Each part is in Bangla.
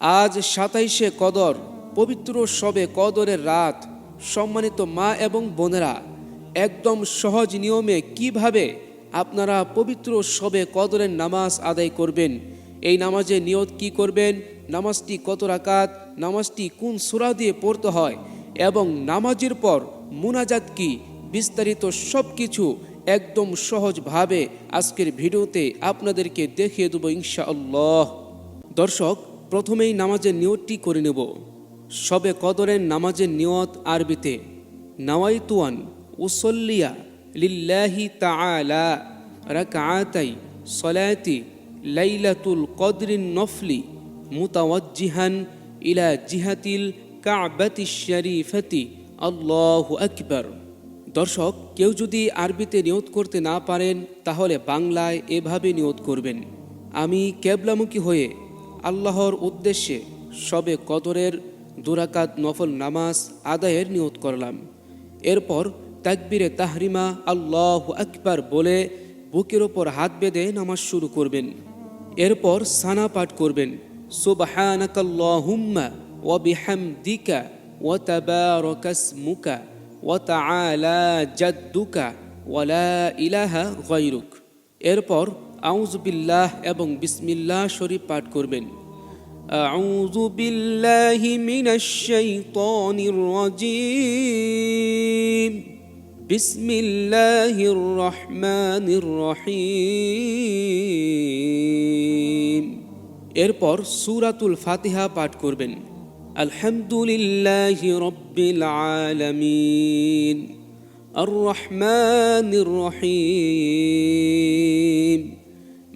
আজ সাতাইশে কদর, পবিত্র সবে কদরের রাত, সম্মানিত মা এবং বোনেরা, একদম সহজ নিয়মে কীভাবে আপনারা পবিত্র সবে কদরের নামাজ আদায় করবেন? এই নামাজে নিয়ত কি করবেন? নামাজটি কত রাকাত? নামাজটি কোন সূরা দিয়ে পড়তে হয়? এবং নামাজের পর মুনাজাত কি? বিস্তারিত সব কিছু একদম সহজভাবে আজকের ভিডিওতে আপনাদেরকে দেখিয়ে দেবো ইনশাআল্লাহ। দর্শক প্রথমেই নামাজের নিয়তটি করে নেব। সবে কদরের নামাজের নিয়ত আরবিতে, নাওয়াইতুয়ান উসল্লিয়া লিল্লাহি তাআলা রাকআতাই সলাতি লাইলাতুল কদরিন নফলি মুতাওয়াজ্জিহান ইলা জিহাতিল কাবাতি শরীফাতি। আল্লাহু আকবার। দর্শক, কেউ যদি আরবিতে নিয়ত করতে না পারেন, তাহলে বাংলায় এভাবে নিয়ত করবেন। আমি কেবলামুখী হয়ে আল্লাহর উদ্দেশ্যে সবে কদরের দুরাকাত নফল নামাজ আদায়ের নিয়ত করলাম। এরপর তাকবিরে তাহরিমা আল্লাহ আকবার বলে বুকের ওপর হাত বেঁধে নামাজ শুরু করবেন। এরপর সানা পাঠ করবেন। সুবহানাকাল্লাহুম্মা ওয়া বিহামদিকা ওয়া তাবারাকাসমুকা ওয়া তাআলা জাদ্দুকা ওয়া লা ইলাহা গায়রুক। এরপর আউযু বিল্লাহ এবং বিসমিল্লাহ শরীফ পাঠ করবেন أعوذ بالله من الشيطان الرجيم بسم الله الرحمن الرحيم এরপর সূরাতুল ফাতিহা পাঠ করবেন আলহামদুলিল্লাহি রব্বিল আলামিন আর রহমানির রহিম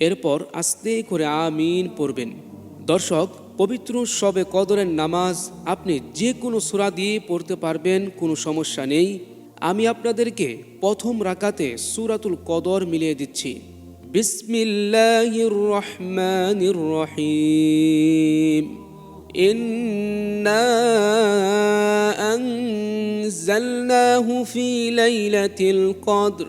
এরপর আস্তে করে আমিন পড়বেন দর্শক পবিত্র সবে কদরের নামাজ আপনি যে কোনো সূরা দিয়ে পড়তে পারবেন কোনো সমস্যা নেই আমি আপনাদেরকে প্রথম রাকাতে সূরাতুল কদর মিলিয়ে দিচ্ছি বিসমিল্লাহির রহমানির রহিম إنا أنزلناه في ليلة القدر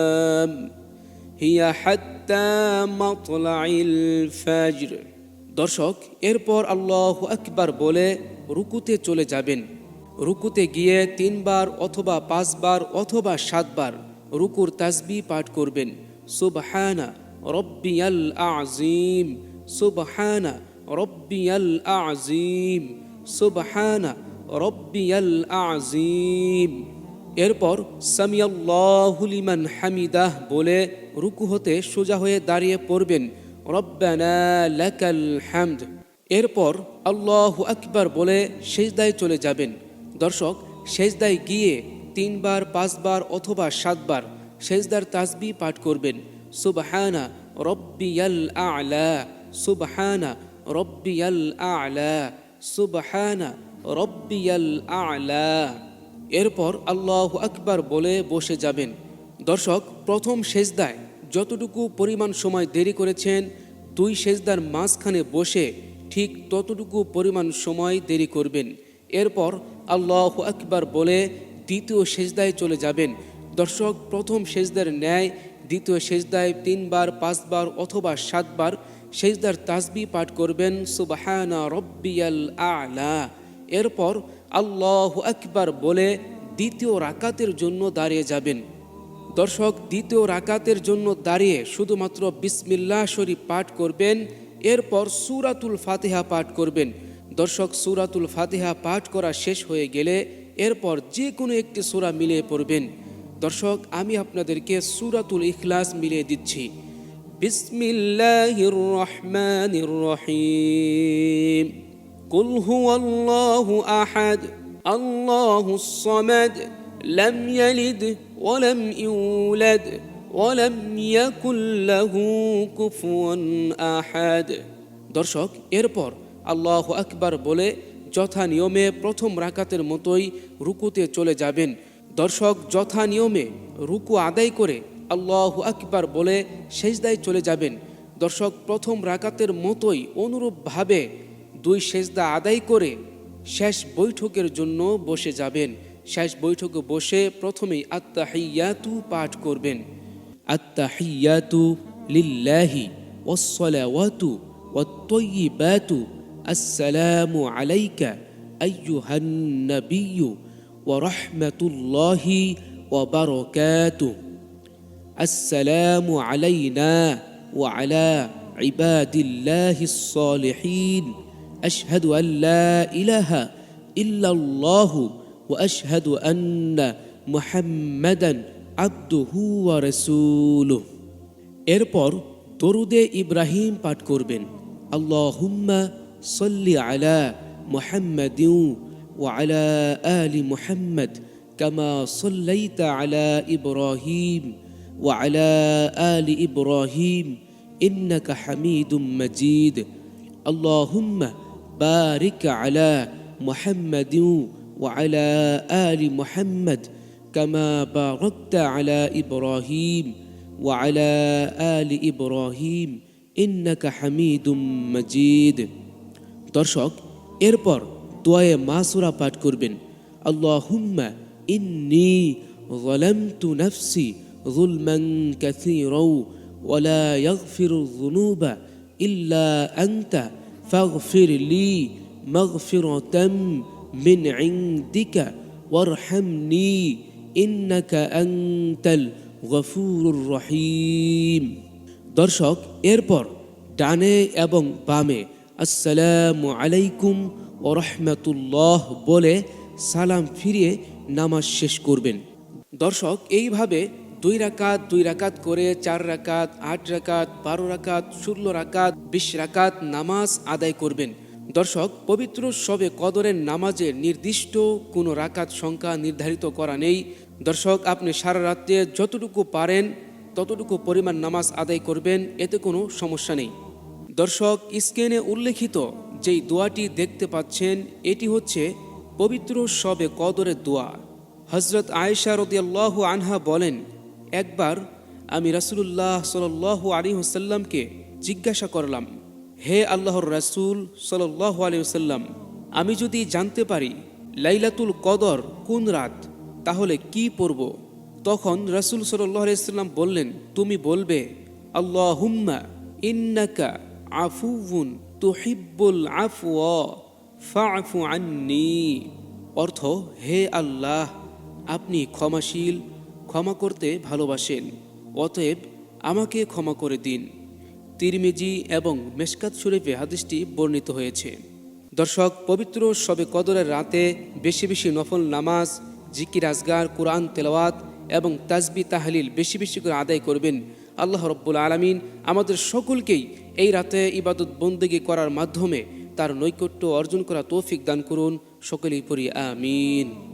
হিয়া حتى مطلع الفجر. দর্শক, এরপর আল্লাহ আকবার বলে রুকুতে চলে যাবেন। রুকুতে গিয়ে তিনবার অথবা পাঁচবার অথবা সাতবার রুকুর তাজবি পাঠ করবেন। সুবহানা রব্বিয়াল আজিম সুবহানা রব্বিয়াল আজিম সুবহানা রব্বিয়াল আজিম এরপর, সামিয়াল্লাহু লিমান হামিদাহ বলে রুকু হতে সোজা হয়ে দাঁড়িয়ে পড়বেন। হামদ এরপর, আল্লাহ আকবার বলে সেজদায় চলে যাবেন। দর্শক, সেজদায় গিয়ে তিনবার, পাঁচবার অথবা সাতবার সেজদার তাসবি পাঠ করবেন। সুবহানা রব্বিয়াল আলা সুবহানা রব্বিয়াল আলা সুবহানা রব্বিয়াল আলা এরপর আল্লাহ আকবার বলে বসে যাবেন। দর্শক, প্রথম সেজদায় যতটুকু পরিমাণ সময় দেরি করেছেন, দুই সেজদার মাঝখানে বসে ঠিক ততটুকু পরিমাণ সময় দেরি করবেন। এরপর আল্লাহ আকবার বলে দ্বিতীয় সেজদায় চলে যাবেন। দর্শক, প্রথম সেজদার ন্যায় দ্বিতীয় সেজদায় তিনবার, পাঁচবার অথবা সাতবার সেজদার তাসবি পাঠ করবেন, সুবাহানা রব্বিয়াল আলা। এরপর আল্লাহ আকবার বলে দ্বিতীয় রাকাতের জন্য দাঁড়িয়ে যাবেন। দর্শক, দ্বিতীয় রাকাতের জন্য দাঁড়িয়ে শুধুমাত্র বিসমিল্লাহ শরীফ পাঠ করবেন, এরপর সুরাতুল ফাতিহা পাঠ করবেন। দর্শক, সুরাতুল ফাতিহা পাঠ করা শেষ হয়ে গেলে এরপর যে কোনো একটি সূরা মিলিয়ে পড়বেন। দর্শক, আমি আপনাদেরকে সুরাতুল ইখলাস মিলিয়ে দিচ্ছি। বিসমিল্লাহির রহমানির রহিম। قل هو الله احد الله الصمد لم يلد ولم يولد ولم يكن له كفوا احد দর্শক এরপর আল্লাহ আকবার বলে যথা নিয়মে প্রথম রাকাতের মতোই রুকুতে চলে যাবেন দর্শক যথা নিয়মে রুকু আদায় করে আল্লাহ আকবার বলে সেজদায় চলে যাবেন দর্শক প্রথম রাকাতের মতোই অনুরূপভাবে দুই সেজদা আদায় করে শেষ বৈঠকের জন্য বসে যাবেন। শেষ বৈঠকে বসে প্রথমেই আত্মাহিয়াতু পাঠ করবেন। আত্মাহিয়াতু লিল্লাহি ওয়াসসালাওয়াতু ওয়াত্তাইয়িবাতু। আসসালামু আলাইকা আইয়ুহান নাবিয়্যু ওয়া রাহমাতুল্লাহি ওয়া বারাকাতুহু আসসালামু আলাইনা ওয়া আলা ইবাদিল্লাহিস সালিহিন। اشهد ان لا اله الا الله واشهد ان محمدا عبده ورسوله এরপর দরুদে ইব্রাহিম পাঠ করবেন আল্লাহুম্মা সাল্লি আলা মুহাম্মাদিন وعلى آل محمد كما صليت على إبراهيم وعلى آل إبراهيم إنك حميد مجيد اللهم بارك على محمد وعلى آل محمد كما باركت على إبراهيم وعلى آل إبراهيم إنك حميد مجيد দর্শক এরপর দোয়ায়ে মাসুরা পাঠ করবেন আল্লাহুম্মা ইন্নি ظلمت نفسي ظلما كثيرا ولا يغفر الذنوب إلا أنت فاغفر لي مغفرة من عندك وارحمني إنك أنت الغفور الرحيم দর্শক এরপর ডানে এবং বামে আসসালামু আলাইকুম ও রহমতুল্লাহ বলে সালাম ফিরিয়ে নামাজ শেষ করবেন দর্শক এইভাবে দুই রাকাত দুই রাকাত করে চার রাকাত, আট রাকাত, বারো রাকাত, ষোলো রাকাত, বিশ রাকাত নামাজ আদায় করবেন। দর্শক, পবিত্র সবে কদরের নামাজের নির্দিষ্ট কোনো রাকাত সংখ্যা নির্ধারিত করা নেই। দর্শক, আপনি সারা রাত্রে যতটুকু পারেন, ততটুকু পরিমাণ নামাজ আদায় করবেন, এতে কোনো সমস্যা নেই। দর্শক, স্ক্রিনে উল্লেখিত যেই দোয়াটি দেখতে পাচ্ছেন, এটি হচ্ছে পবিত্র সবে কদরের দোয়া। হজরত আয়েশা রদিয়াল্লাহু আনহা বলেন একবার আমি রাসূলুল্লাহ সাল্লাল্লাহু আলী হুসাল্লামকে জিজ্ঞাসা করলাম, হে আল্লাহর রাসূল সাল্লাল্লাহু আলী হুসাল্লাম আমি যদি জানতে পারি লাইলাতুল কদর কোন রাত, তাহলে কি পড়ব? তখন রাসুল সাল্লাল্লাহু আলাইহি সাল্লাম বললেন, তুমি বলবে আল্লাহ আল্লাহুম্মা ইন্নাকা আফুউন তুহিব্বুল আন্নি। অর্থ, হে আল্লাহ, আপনি ক্ষমাশীল ক্ষমা করতে ভালোবাসেন। অতএব আমাকে ক্ষমা করে দিন। তিরমিজি এবং মেশকাত শরীফে হাদিসটি বর্ণিত হয়েছে। দর্শক, পবিত্র সবে কদরের রাতে বেশি বেশি নফল নামাজ, জিকির আজগার, কোরআন তেলাওয়াত এবং তাজবি তাহলিল বেশি বেশি করে আদায় করবেন। আল্লাহ রব্বুল আলমিন আমাদের সকলকেই এই রাতে ইবাদত বন্দেগি করার মাধ্যমে তার নৈকট্য অর্জন করা তৌফিক দান করুন। সকলেই পড়ি, আমিন।